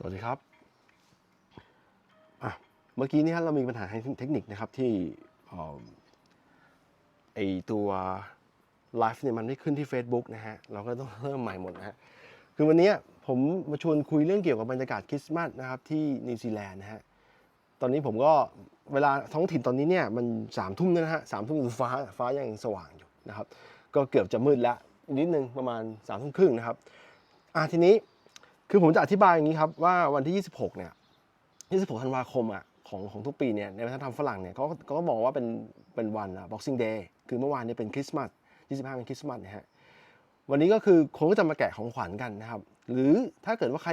สวัสดีครับอะเมื่อกี้นี้เรามีปัญหาทางเทคนิคนะครับที่เอ่อไอตัวไลฟ์เนี่ยมันไม่ขึ้นที่ Facebook นะฮะ เราก็ต้องเริ่มใหม่หมดนะฮะ คือวันนี้ผมมาชวนคุยเรื่องเกี่ยวกับบรรยากาศคริสต์มาสนะครับที่นิวซีแลนด์นะฮะ ตอนนี้ผมก็เวลาท้องถิ่นตอนนี้เนี่ยมันสามทุ่มแล้วนะฮะสามทุ่มฟ้าฟ้ายังสว่างอยู่นะครับ ก็เกือบจะมืดละนิดนึงประมาณสามทุ่มครึ่งนะครับ อะทีนี้ คือผมจะอธิบายอย่างนี้ครับว่าวันที่ 26 เนี่ย 26 ธันวาคมอะของของทุกปีเนี่ยในวัฒนธรรมฝรั่งเนี่ยเขาเขาก็มองว่าเป็นเป็นวันอะ Boxing Day คือเมื่อวานเนี่ยเป็นคริสต์มาส 25 เป็นคริสต์มาสนะฮะ วันนี้ก็คือคนก็จะมาแกะของขวัญกันนะครับ หรือถ้าเกิดว่าใคร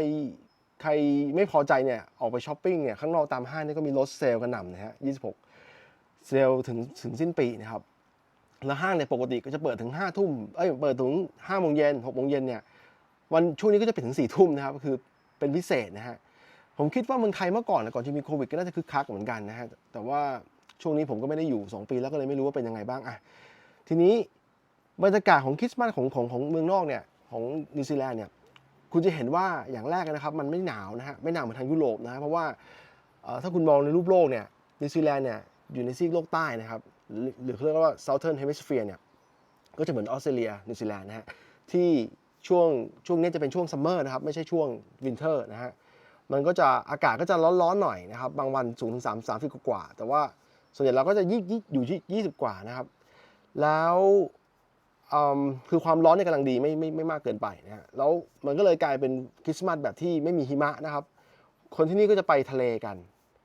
ใครไม่พอใจเนี่ยออกไปช้อปปิ้งเนี่ยข้างนอกตามห้างเนี่ยก็มีลดเซลล์กันหน่ำนะฮะ 26 เซลล์ถึงถึงสิ้นปีนะครับ แล้วห้างเนี่ยปกติก็จะเปิดถึง5ทุ่ม เอ้ยเปิดถึง5โมงเย็น6โมงเย็นเนี่ย วันช่วงนี้ก็จะไปถึงสี่ทุ่มนะครับก็คือเป็นพิเศษนะฮะผมคิดว่าเมืองไทยเมื่อก่อนนะก่อนที่มีโควิดก็น่าจะคึกคักเหมือนกันนะฮะแต่ว่าช่วงนี้ผมก็ไม่ได้อยู่ 2 ปีแล้วก็เลยไม่รู้ว่าเป็นยังไงบ้างอะทีนี้บรรยากาศของคริสต์มาสของของของเมืองนอกเนี่ยของนิวซีแลนด์เนี่ยคุณจะเห็นว่าอย่างแรกนะครับ มันไม่หนาวนะฮะไม่หนาวเหมือนทางยุโรปนะฮะเพราะว่าถ้าคุณมองในรูปโลกเนี่ยนิวซีแลนด์เนี่ยอยู่ในซีกโลกใต้นะครับหรือหรือเขาเรียกว่า Southern Hemisphere เนี่ยก็จะเหมือนออสเตรเลียนิวซีแลนด์นะฮะที่ ช่วงช่วงนี้จะเป็นช่วงซัมเมอร์นะครับ ไม่ใช่ช่วงวินเทอร์นะฮะมันก็จะอากาศก็จะร้อนๆหน่อยนะครับ บางวันสูงถึงสามสามสิบกว่า แต่ว่าส่วนใหญ่เราก็จะยี่ยี่อยู่ที่ยี่สิบกว่านะครับ แล้วคือความร้อนเนี่ยกำลังดีไม่ไม่ไม่มากเกินไปนะฮะแล้วมันก็เลยกลายเป็นคริสต์มาสแบบที่ไม่มีหิมะนะครับ คนที่นี่ก็จะไปทะเลกัน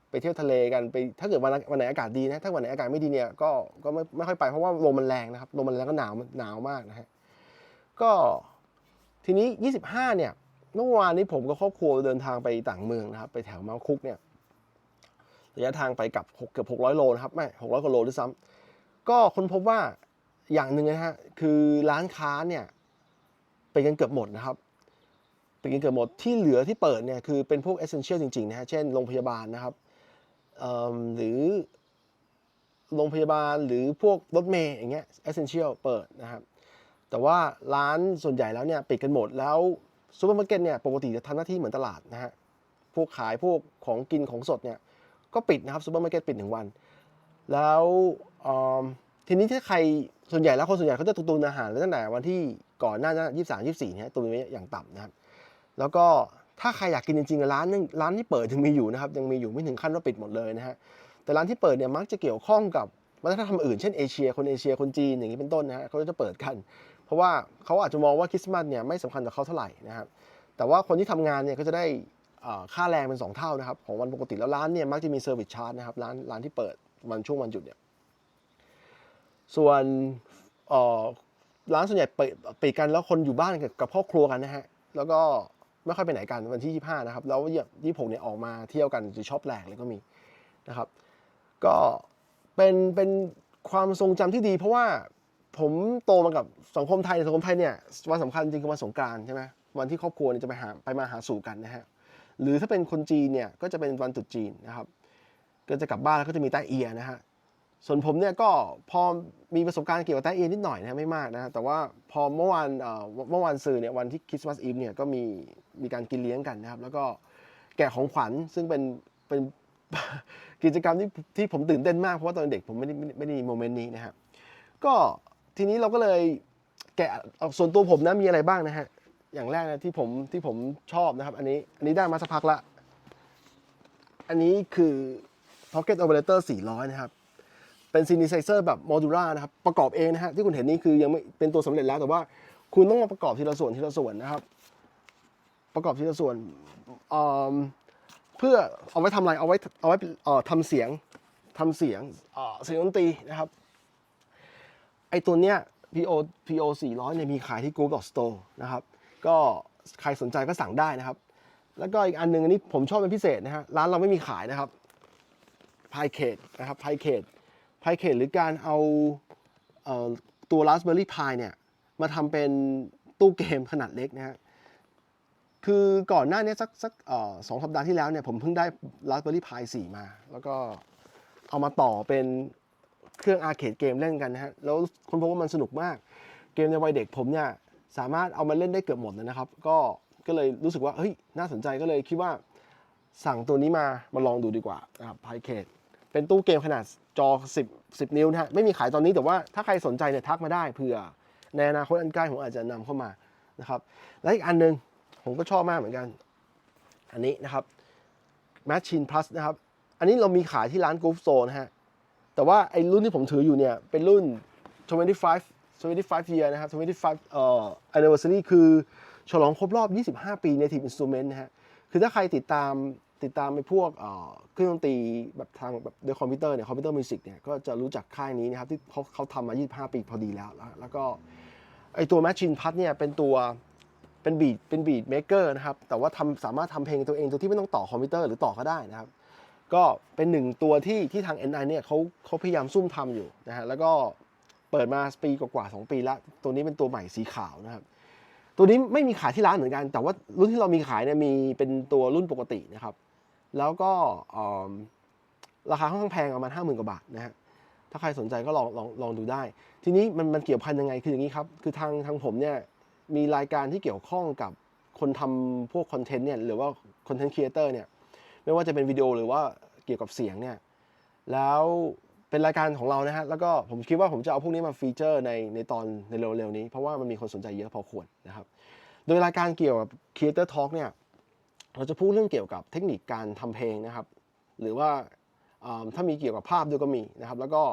ไปเที่ยวทะเลกันไปถ้าเกิดวันวันไหนอากาศดีนะถ้าวันไหนอากาศไม่ดีเนี่ยก็ก็ไม่ไม่ค่อยไปเพราะว่าลมมันแรงนะครับลมมันแรงก็หนาวหนาวมากนะฮะก็ ทีนี้ 25 เนี่ยเมื่อวานนี้ผมกับครอบครัวเดินทางไปต่างเมืองนะครับ ไปแถวเมาคุกเนี่ยระยะทางไปกับเกือบ600 โลนะครับไม่600กว่าโลด้วยซ้ำก็ค้นพบว่าอย่างหนึ่งนะฮะคือร้านค้าเนี่ยไปกันเกือบหมดนะครับไปกันเกือบหมดที่เหลือที่เปิดเนี่ยคือเป็นพวกเอเซนเชียลจริงๆนะฮะเช่นโรงพยาบาลนะครับหรือโรงพยาบาลหรือพวกรถเมย์อย่างเงี้ยเอเซนเชียลเปิดนะครับ แต่ว่าร้านส่วนใหญ่แล้วเนี่ยปิดกันหมดแล้วซูเปอร์มาร์เก็ตเนี่ยปกติจะทำหน้าที่เหมือนตลาดนะฮะพวกขายพวกของกินของสดเนี่ยก็ปิดนะครับซูเปอร์มาร์เก็ตปิดหนึ่งวัน แล้วทีนี้ถ้าใครส่วนใหญ่แล้วคนส่วนใหญ่เขาจะตุนอาหารตั้งแต่วันที่ก่อนหน้านั้นยี่สามยี่สี่เนี่ยตุนไว้อย่างต่ำนะครับแล้วก็ถ้าใครอยากกินจริงๆร้านนึงร้านที่เปิดยังมีอยู่นะครับยังมีอยู่ไม่ถึงขั้นว่าปิดหมดเลยนะฮะแต่ร้านที่เปิดเนี่ยมักจะเกี่ยวข้องกับวัฒนธรรมอื่นเช่นเอเชียคนเอเชียคนจีนอย่างนี้เป็นต้นนะฮะเขาจะเปิดกัน ราะว่าเขาอาจจะมองว่าคริสต์มาสเนี่ยไม่สำคัญต่อเขาเท่าไหร่นะครับแต่ว่าคนที่ทำงานเนี่ยก็จะได้ค่าแรงเป็น 2 เท่านะครับของวันปกติแล้วร้านเนี่ยมักจะมีเซอร์วิสชาร์จนะครับร้านร้านที่เปิดวันช่วงวันหยุดเนี่ยส่วนร้านส่วนใหญ่ปิดปิดกันแล้วคนอยู่บ้านกับกับครอบครัวกันนะฮะแล้วก็ไม่ค่อยไปไหนกันวันที่ 25 นะครับ แล้วยี่ผมเนี่ยออกมาเที่ยวกันหรือชอบแหลกเลยก็มีนะครับ ก็เป็นเป็นความทรงจำที่ดีเพราะว่า ผมโตมากับสังคมไทยสังคมไทยเนี่ยวันสำคัญจริงคือวันสงกรานต์ใช่ไหมวันที่ครอบครัวเนี่ยจะไปหาไปมาหาสู่กันนะฮะหรือถ้าเป็นคนจีนเนี่ยก็จะเป็นวันตรุษจีนนะครับ ก็จะกลับบ้านแล้วก็จะมีแต้เอียนะฮะส่วนผมเนี่ยก็พอมีประสบการณ์เกี่ยวกับแต้เอียนิดหน่อยนะไม่มากนะแต่ว่าพอเมื่อวานเมื่อวานสื่อเนี่ยวันที่คริสต์มาสอีฟเนี่ยก็มีมีการกินเลี้ยงกันนะครับ แล้วก็แกะของขวัญซึ่งเป็นเป็นกิจกรรมที่ที่ผมตื่นเต้นมากเพราะว่าตอนเด็กผมไม่ได้ไม่ได้ไม่ได้มีโมเมนต์นี้นะครับก็ ทีนี้เราก็เลยแกะเอาส่วนตัวผมนะมีอะไรบ้างนะฮะ อย่างแรกนะที่ผมที่ผมชอบนะครับ อันนี้อันนี้ได้มาสักพักละ อันนี้คือ Pocket Operator 400 นะครับ เป็นซินิไซเซอร์แบบโมดูล่านะครับ ประกอบเองนะฮะที่คุณเห็นนี่คือยังไม่เป็นตัวสำเร็จแล้วแต่ว่าคุณต้องมาประกอบทีละส่วนทีละส่วนนะครับ ประกอบทีละส่วนเพื่อเอาไว้ทำอะไรเอาไว้เอาไว้ทำเสียงทำเสียงเสียงดนตรีนะครับ ไอตัวเนี้ย PO PO 400เนี่ยมีขายที่ Group Store นะครับก็ใครสนใจก็สั่งได้นะครับ แล้วก็อีกอันหนึงอันนี้ผมชอบเป็นพิเศษนะฮะร้านเราไม่มีขายนะครับพายเคดนะครับพายเคดพายเคดหรือการเอาเออตัว Raspberry Pi เนี่ยมาทำเป็นตู้เกมขนาดเล็กนะฮะคือก่อนหน้านี้สักสักสองสัปดาห์ที่แล้วเนี่ยผมเพิ่งได้ Raspberry Pi 4มา แล้วก็เอามาต่อเป็น เครื่องอาร์เคดเกมเล่นกันนะฮะ แล้วคนพบว่ามันสนุกมาก เกมในวัยเด็กผมเนี่ยสามารถเอามาเล่นได้เกือบหมดเลยนะครับ ก็ ก็เลยรู้สึกว่า เฮ้ย น่าสนใจก็เลยคิดว่าสั่งตัวนี้มา มาลองดูดีกว่านะครับไพเคทเป็นตู้เกมขนาดจอ 10 10 นิ้วนะฮะ ไม่มีขายตอนนี้แต่ว่าถ้าใครสนใจเนี่ยทักมาได้เผื่อในอนาคตอันใกล้ผมอาจจะนำเข้ามานะครับ และอีกอันหนึงผมก็ชอบมากเหมือนกัน อันนี้นะครับ Machine Plus นะครับ อันนี้เรามีขายที่ร้าน Groove Zone นะฮะ แต่ว่าไอ้รุ่นที่ผมถืออยู่เนี่ยเป็นรุ่น 25 25 year นะครับ25เอ่อ anniversary คือฉลองครบรอบ 25 ปี Native Instrument นะฮะ คือถ้าใครติดตามติดตามไปพวกเครื่องดนตรีแบบทางแบบด้วยคอมพิวเตอร์เนี่ยคอมพิวเตอร์มิวสิกเนี่ยก็จะรู้จักค่ายนี้นะครับที่เขาเขาทำมา 25 ปีพอดีแล้ว แล้วก็ไอตัว Machine Plus เนี่ยเป็นตัวเป็นบีดเป็นบีดเม k เกอร์นะครับ แต่ว่าทำสามารถทำเพลงตัวเองโดยที่ไม่ต้องต่อคอมพิวเตอร์หรือต่อก็ได้นะครับ ก็เป็นหนึ่งตัวที่ที่ทาง NI เนี่ยเขาเขาพยายามซุ่มทำอยู่นะฮะแล้วก็เปิดมาปีกว่าๆสองปีแล้ว ตัวนี้เป็นตัวใหม่สีขาวนะครับ ตัวนี้ไม่มีขายที่ร้านเหมือนกัน แต่ว่ารุ่นที่เรามีขายเนี่ยมีเป็นตัวรุ่นปกตินะครับ แล้วก็ราคาค่อนข้างแพงประมาณห้าหมื่นกว่าบาทนะฮะถ้าใครสนใจก็ลองลองลองดูได้ ทีนี้มันมันเกี่ยวพันยังไงคืออย่างนี้ครับ คือทางทางผมเนี่ยมีรายการที่เกี่ยวข้องกับคนทำพวกคอนเทนต์เนี่ยหรือว่าคอนเทนต์ครีเอเตอร์เนี่ย ไม่ว่าจะเป็นวิดีโอหรือว่าเกี่ยวกับเสียงเนี่ยแล้วเป็นรายการของเรานะฮะแล้วก็ผมคิดว่าผมจะเอาพวกนี้มาฟีเจอร์ในในตอนในเร็วๆนี้ เพราะว่ามันมีคนสนใจเยอะพอควรนะครับ โดยรายการเกี่ยวกับ Creator Talk เนี่ยเราจะพูดเรื่องเกี่ยวกับเทคนิคการทำเพลงนะครับ หรือว่าอ่าถ้ามีเกี่ยวกับภาพด้วยก็มีนะครับ แล้วก็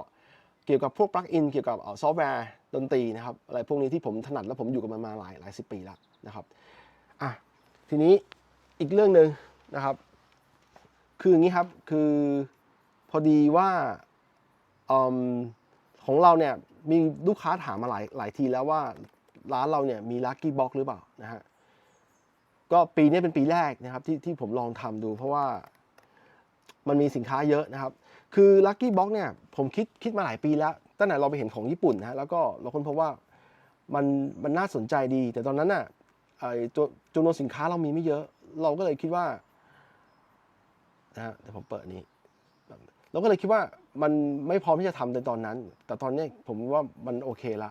เกี่ยวกับพวกปลั๊กอินเกี่ยวกับซอฟต์แวร์ดนตรีนะครับอะไรพวกนี้ที่ผมถนัดและผมอยู่กับมันมาหลายหลายสิบปีแล้วนะครับอะทีนี้อีกเรื่องหนึ่งนะครับ คืออย่างนี้ครับ คือพอดีว่าอมของเราเนี่ยมีลูกค้าถามมาหลายหลายทีแล้วว่าร้านเราเนี่ยมีลั c กี้บ็อกหรือเปล่านะฮะก็ปีนี้เป็นปีแรกนะครับที่ที่ผมลองทำดู เพราะว่ามันมีสินค้าเยอะนะครับ คือลั c กี้บ็อกเนี่ยผมคิดคิดมาหลายปีแล้ว ตั้งแต่เราไปเห็นของญี่ปุ่นนะแล้วก็เราค้นพบว่ามันมันน่าสนใจดี แต่ตอนนั้นน่ะจำนวนสินค้าเรามีไม่เยอะ เราก็เลยคิดว่า นะฮะเดี๋ยวผมเปิดนี้ เราก็เลยคิดว่ามันไม่พร้อมที่จะทำในตอนนั้น แต่ตอนนี้ผมว่ามันโอเคละ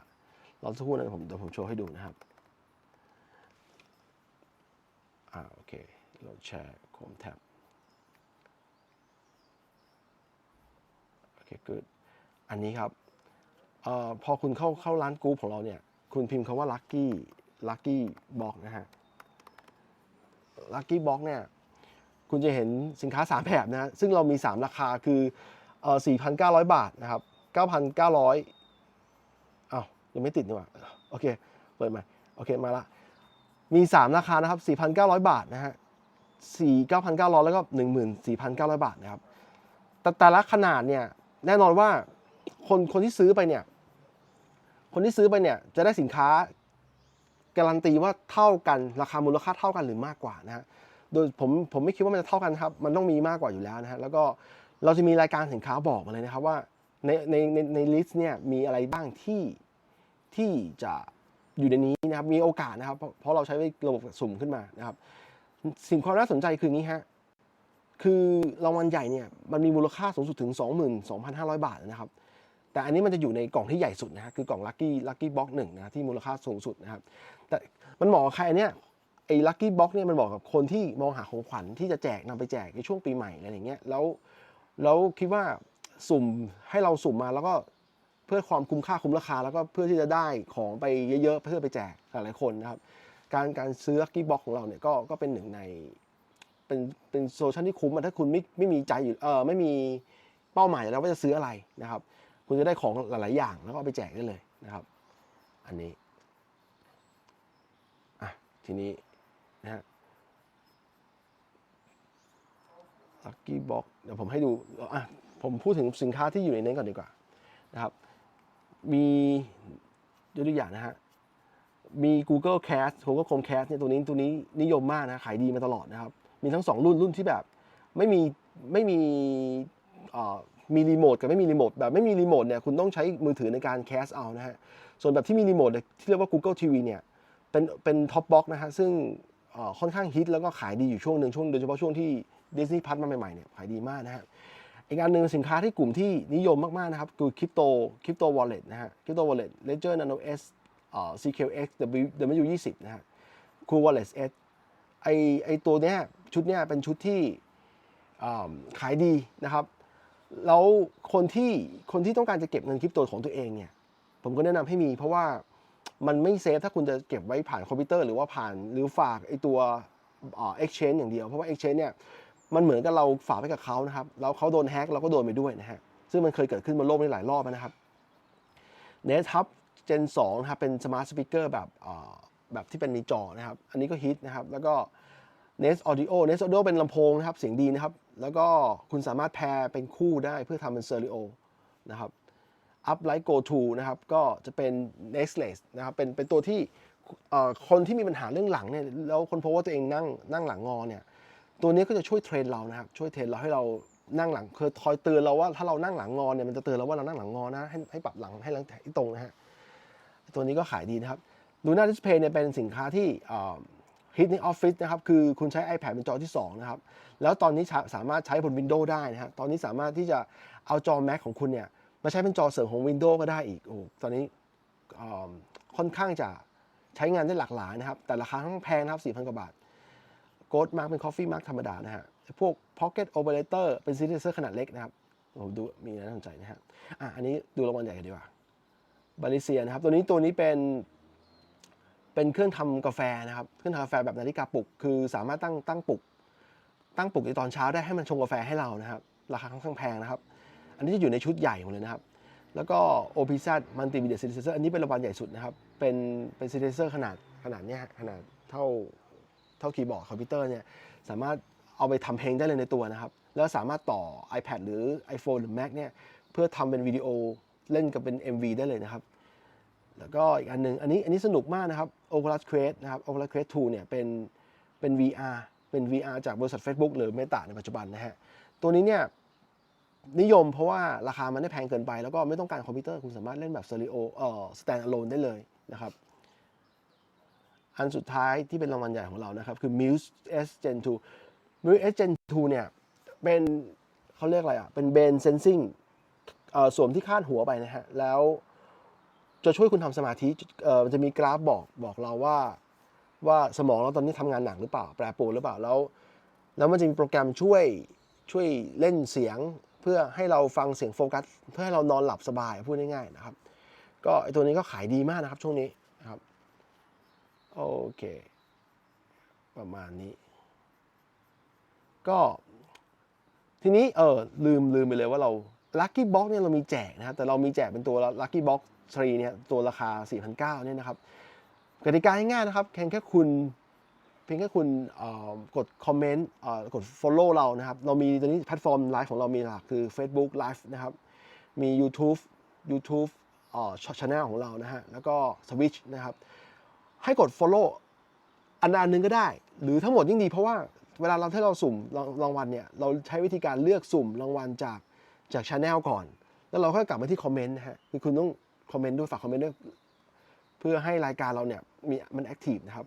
เราสักครู่นะผมเดี๋ยวผมโชว์ให้ดูนะครับอ่าโอเคเราแชร์โคมแท็บโอเค good อันนี้ครับเอ่อพอคุณเข้าเข้าร้านกรุ๊ปของเราเนี่ย คุณพิมพ์คำว่า lucky lucky box นะฮะ lucky box เนี่ย คุณจะเห็นสินค้า 3 แบบนะซึ่งเรามี 3 ราคาคือ4,900 บาทนะครับ 9,900อ้าวยังไม่ติดนี่หว่าโอเค เปิดใหม่โอเคมาละมี 3 ราคานะครับ 4,900 บาทนะฮะ4 9,900 แล้วก็ 14,900 บาทนะครับ แต่แต่ละขนาดเนี่ยแน่นอนว่าคนคนที่ซื้อไปเนี่ย คนที่ซื้อไปเนี่ยจะได้สินค้าการันตีว่าเท่ากันราคามูลค่าเท่ากันหรือมากกว่านะฮะ โดยผมผมไม่คิดว่ามันจะเท่ากันครับ มันต้องมีมากกว่าอยู่แล้วนะฮะ แล้วก็เราจะมีรายการสินค้าบอกมาเลยนะครับว่าในในในในลิสต์เนี่ยมีอะไรบ้างที่ที่จะอยู่ในนี้นะครับ มีโอกาสนะครับ เพราะเราใช้ระบบสุ่มขึ้นมานะครับ สิ่งความน่าสนใจคืออย่างนี้ฮะ คือรางวัลใหญ่เนี่ยมันมีมูลค่าสูงสุดถึง 22,500 บาทนะครับ แต่อันนี้มันจะอยู่ในกล่องที่ใหญ่สุดนะฮะคือกล่อง Lucky Lucky Box 1นะที่มูลค่าสูงสุดนะครับ แต่มันเหมาะใครเนี้ย ไอ้ลัคกี้บ็อกเนี่ยมันบอกกับคนที่มองหาของขวัญที่จะแจกนำไปแจกในช่วงปีใหม่อะไรอย่างเงี้ยแล้วแล้วคิดว่าสุ่มให้เราสุ่มมาแล้วก็เพื่อความคุ้มค่าคุ้มราคา แล้วก็เพื่อที่จะได้ของไปเยอะๆเพื่อไปแจกหลายๆคนนะครับ การการซื้อลัคกี้บ็อกของเราเนี่ยก็ก็เป็นหนึ่งใน เป็นเป็นโซลูชันที่คุ้มถ้าคุณไม่ไม่มีใจอยู่เออไม่มีเป้าหมายแล้วว่าจะซื้ออะไรนะครับ คุณจะได้ของหลายๆอย่างแล้วก็ไปแจกได้เลยนะครับ อันนี้อะทีนี้ นะฮะ Lucky Box เดี๋ยวผมให้ดูอะผมพูดถึงสินค้าที่อยู่ในนั้นก่อนดีกว่านะครับ มียกตัวอย่างนะฮะ มี Google Cast Google Chromecast เนี่ยตัวนี้ตัวนี้นิยมมากนะขายดีมาตลอดนะครับ มีทั้ง 2 รุ่นรุ่นที่แบบไม่มีไม่มีมีรีโมทกับไม่มีรีโมทแบบไม่มีรีโมทเนี่ยคุณต้องใช้มือถือในการแคสเอานะฮะ ส่วนแบบที่มีรีโมทที่เรียกว่า Google TV เนี่ยเป็นเป็นท็อปบ็อกนะฮะซึ่งค่อนข้างฮิตแล้วก็ขายดีอยู่ช่วงหนึ่งช่วงโดยเฉพาะช่วงที่ ดิสนีย์พัทมาใหม่ๆเนี่ยขายดีมากนะฮะอีกอันหนึ่งสินค้าที่กลุ่มที่นิยมมากๆนะครับคือคริปโตคริปโตวอลเล็ตนะฮะคริปโตวอลเล็ต Ledger Nano S เอ่อ CQX W W20 นะฮะ Cool Wallet S ไอไอตัวเนี้ยชุดเนี้ยเป็นชุดที่อ่าขายดีนะครับแล้วคนที่คนที่ต้องการจะเก็บเงินคริปโตของตัวเองเนี่ยผมก็แนะนำให้มี เพราะว่ามันไม่เซฟถ้าคุณจะเก็บไว้ผ่านคอมพิวเตอร์หรือว่าผ่านหรือฝากไอตัวเอ่อ exchange อย่างเดียว เพราะว่า exchange เนี่ย มันเหมือนกับเราฝากไว้กับเขานะครับแล้วเขาโดนแฮ็กเราก็โดนไปด้วยนะฮะซึ่งมันเคยเกิดขึ้นบนโลกนี้หลายรอบนะครับ n e t Hub Gen 2นะครับเป็น Smart Speaker แบบแบบที่เป็นมีจอนะครับ อันนี้ก็ฮิตนะครับ แล้วก็ Nest Audio Nest Audio เป็นลำโพงนะครับ เสียงดีนะครับ แล้วก็คุณสามารถแพร์เป็นคู่ได้เพื่อทำเป็น Stereo นะครับ Uplight Go To นะครับ ก็จะเป็น Nestless นะครับ เป็นเป็นตัวที่คนที่มีปัญหาเรื่องหลังเนี่ย แล้วคนพบว่าตัวเองนั่งนั่งหลังงอเนี่ย ตัวนี้ก็จะช่วยเทรนเรานะครับช่วยเทรนเราให้เรานั่งหลังเคือคอยเตือนเราว่าถ้าเรานั่งหลังงอเนี่ยมันจะเตือนเราว่าเรานั่งหลังงอนะให้ให้ปรับหลังให้หลังให้ตรงนะฮะตัวนี้ก็ขายดีนะครับดูหน้าดิสเพย์เนี่ยเป็นสินค้าที่ฮิตในออฟฟิศนะครับคือคุณใช้ iPad เป็นจอที่ 2 นะครับ แล้วตอนนี้สามารถใช้บน Windows ได้นะครับตอนนี้สามารถที่จะเอาจอ Mac ของคุณเนี่ยมาใช้เป็นจอเสริมของ Windows ก็ได้อีกโอ้ตอนนี้ค่อนข้างจะใช้งานได้หลากหลายนะครับ แต่ราคาค่อนข้างแพงนะครับ4,000 กว่าบาท โกดมาร์กเป็น Coffee Mark ธรรมดานะฮะพวก Pocket Operator เป็นซีรีส์ขนาดเล็กนะครับผมดูมีน่าสนใจนะฮะอะอันนี้ดูรางวัลใหญ่กันดีกว่าบาลิเซียนะครับ ตัวนี้ตัวนี้เป็น เป็นเครื่องทำกาแฟนะครับ เครื่องทำกาแฟแบบนาฬิกาปลุก คือสามารถตั้งตั้งปลุก ตั้งปลุกในตอนเช้าได้ให้มันชงกาแฟให้เรานะครับ ราคาค่อนข้างแพงนะครับ อันนี้จะอยู่ในชุดใหญ่หมดเลยนะครับ แล้วก็ OPZ Multimedia Synthesizer อันนี้เป็นรางวัลใหญ่สุดนะครับ เป็นเป็น synthesizer ขนาดขนาดเนี้ยขนาดเท่า เท่าคีย์บอร์ดคอมพิวเตอร์เนี่ยสามารถเอาไปทำเพลงได้เลยในตัวนะครับ แล้วสามารถต่อ iPad หรือ iPhone หรือ Mac เนี่ยเพื่อทำเป็นวิดีโอเล่นกับเป็น MV ได้เลยนะครับ แล้วก็อีกอันหนึ่งอันนี้อันนี้สนุกมากนะครับ Oculus Quest นะครับ Oculus Quest 2เนี่ยเป็นเป็น VR เป็น VR จากบริษัท Facebook หรือ Meta ในปัจจุบันนะฮะตัวนี้เนี่ยนิยมเพราะว่าราคามันไม่แพงเกินไป แล้วก็ไม่ต้องการคอมพิวเตอร์คุณสามารถเล่นแบบ Stereo เอ่อ stand alone ได้เลยนะครับ อันสุดท้ายที่เป็นรางวัลใหญ่ของเรานะครับ คือ Muse S Gen 2 Muse S Gen 2 เนี่ย เป็นเขาเรียกอะไรอะ เป็น brain sensing เอ่อสวมที่คาดหัวไปนะฮะ แล้วจะช่วยคุณทำสมาธิเออมันจะมีกราฟบอกบอกเราว่าว่าสมองเราตอนนี้ทำงานหนักหรือเปล่า แปรปรวนหรือเปล่าแล้ว แล้วมันจะมีโปรแกรมช่วยช่วยเล่นเสียงเพื่อให้เราฟังเสียงโฟกัส เพื่อให้เรานอนหลับสบายพูดง่ายๆนะครับ ก็ไอตัวนี้ก็ขายดีมากนะครับช่วงนี้ โอเค ประมาณนี้ ก็ทีนี้เออลืมลืมไปเลยว่าเรา Lucky Box เนี่ยเรามีแจกนะครับแต่เรามีแจกเป็นตัว Lucky Box 3เนี่ยตัวราคา 4,900เนี่ยนะครับกติกาง่ายๆนะครับเพียงแค่คุณเพียงแค่คุณกดคอมเมนต์กด follow เรานะครับ เรามีตอนนี้แพลตฟอร์มไลฟ์ของเรามีหลักคือ Facebook Live นะครับ มี YouTube YouTube เอ่อช่องของเรานะฮะแล้วก็ Switch นะครับ ให้กด follow อันดอันหนึ่งก็ได้ หรือทั้งหมดยิ่งดีเพราะว่าเวลาเราที่เราสุ่มรางรางวัลเนี่ย เราใช้วิธีการเลือกสุ่มรางวัลจากจากช anel ก่อน แล้วเราค่อยกลับมาที่คอมเมนต์นะฮะคือคุณต้องคอมเมนต์ด้วยฝากคอมเมนต์ด้วยเพื่อให้รายการเราเนี่ยมีมันแอคทีฟนะครับ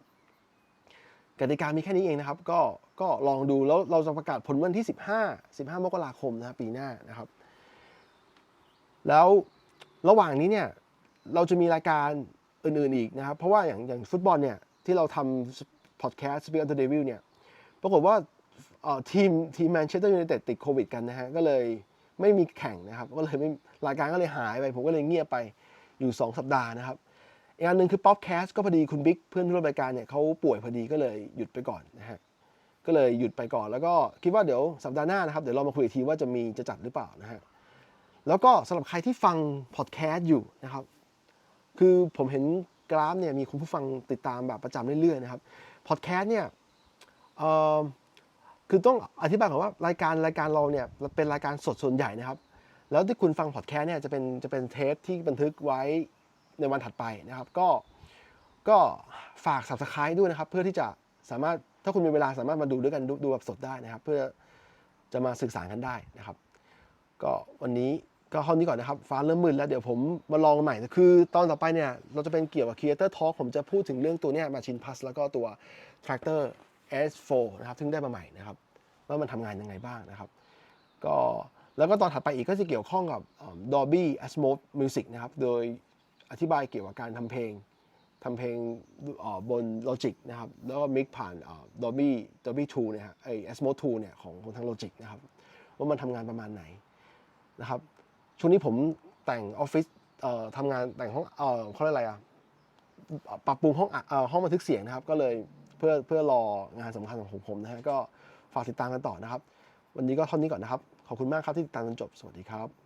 กติกามีแค่นี้เองนะครับ ก็ก็ลองดูแล้วเราจะประกาศผลวันที่ 15 15 มกราคมนะครับปีหน้านะครับ แล้วระหว่างนี้เนี่ยเราจะมีรายการ อื่นๆอีกนะครับ เพราะว่าอย่างอย่างฟุตบอลเนี่ย ที่เราทำพอดแคสต์ Speak on the Devil เนี่ย ปรากฏว่าทีมทีมแมนเชสเตอร์ยูไนเต็ดติดโควิดกันนะฮะ ก็เลยไม่มีแข่งนะครับ ก็เลยไม่รายการก็เลยหายไป ผมก็เลยเงียบไปอยู่ 2 สัปดาห์นะครับ อีกอันหนึ่งคือป๊อปแคสต์ก็พอดีคุณบิ๊กเพื่อนร่วมรายการเนี่ยเขาป่วยพอดีก็เลยหยุดไปก่อนนะฮะก็เลยหยุดไปก่อนแล้วก็คิดว่าเดี๋ยวสัปดาห์หน้านะครับ เดี๋ยวเรามาคุยอีกทีว่าจะมีจะจัดหรือเปล่านะฮะแล้วก็สำหรับใครที่ฟังพอดแคสต์อยู่นะครับ คือผมเห็นกราฟเนี่ยมีคุณผู้ฟังติดตามแบบประจำเรื่อยๆนะครับพอดแคสต์เนี่ยคือต้องอธิบายก่อนว่ารายการรายการเราเนี่ยเป็นรายการสดส่วนใหญ่นะครับ แล้วที่คุณฟังพอดแคสต์เนี่ยจะเป็นจะเป็นเทปที่บันทึกไว้ในวันถัดไปนะครับ ก็ก็ฝาก subscribe ด้วยนะครับ เพื่อที่จะสามารถถ้าคุณมีเวลาสามารถมาดูด้วยกันดูดูแบบสดได้นะครับ เพื่อจะมาสื่อสารกันได้นะครับ ก็วันนี้ ก็เท่านี้ก่อนนะครับ ฟ้าเริ่มมืดแล้วเดี๋ยวผมมาลองใหม่ คือตอนต่อไปเนี่ย เราจะเป็นเกี่ยวกับ Creator Talk ผมจะพูดถึงเรื่องตัวเนี้ย Machine Plus แล้วก็ตัว Tractor S4 นะครับ ซึ่งได้มาใหม่นะครับ ว่ามันทำงานยังไงบ้างนะครับ ก็แล้วก็ตอนถัดไปอีกก็จะเกี่ยวข้องกับ Dolby Atmos Music นะครับ โดยอธิบายเกี่ยวกับการทำเพลงทำเพลงบน Logic นะครับ แล้วก็มิกผ่านเอ่อ Dolby Dolby 2เนี่ยฮะไอ Atmos 2 เนี่ยของของทาง Logic นะครับ ว่ามันทำงานประมาณไหนนะครับ ช่วงนี้ผมแต่งออฟฟิศเอ่อทำงานแต่งห้องเอ่อขาเรียกอะไรอะปรับปรุงห้องเอ่อห้องบันทึกเสียงนะครับ ก็เลยเพื่อเพื่อรองานสำคัญของผมนะฮะก็ฝากติดตามกันต่อนะครับ วันนี้ก็เท่านี้ก่อนนะครับ ขอบคุณมากครับที่ติดตามจนจบสวัสดีครับ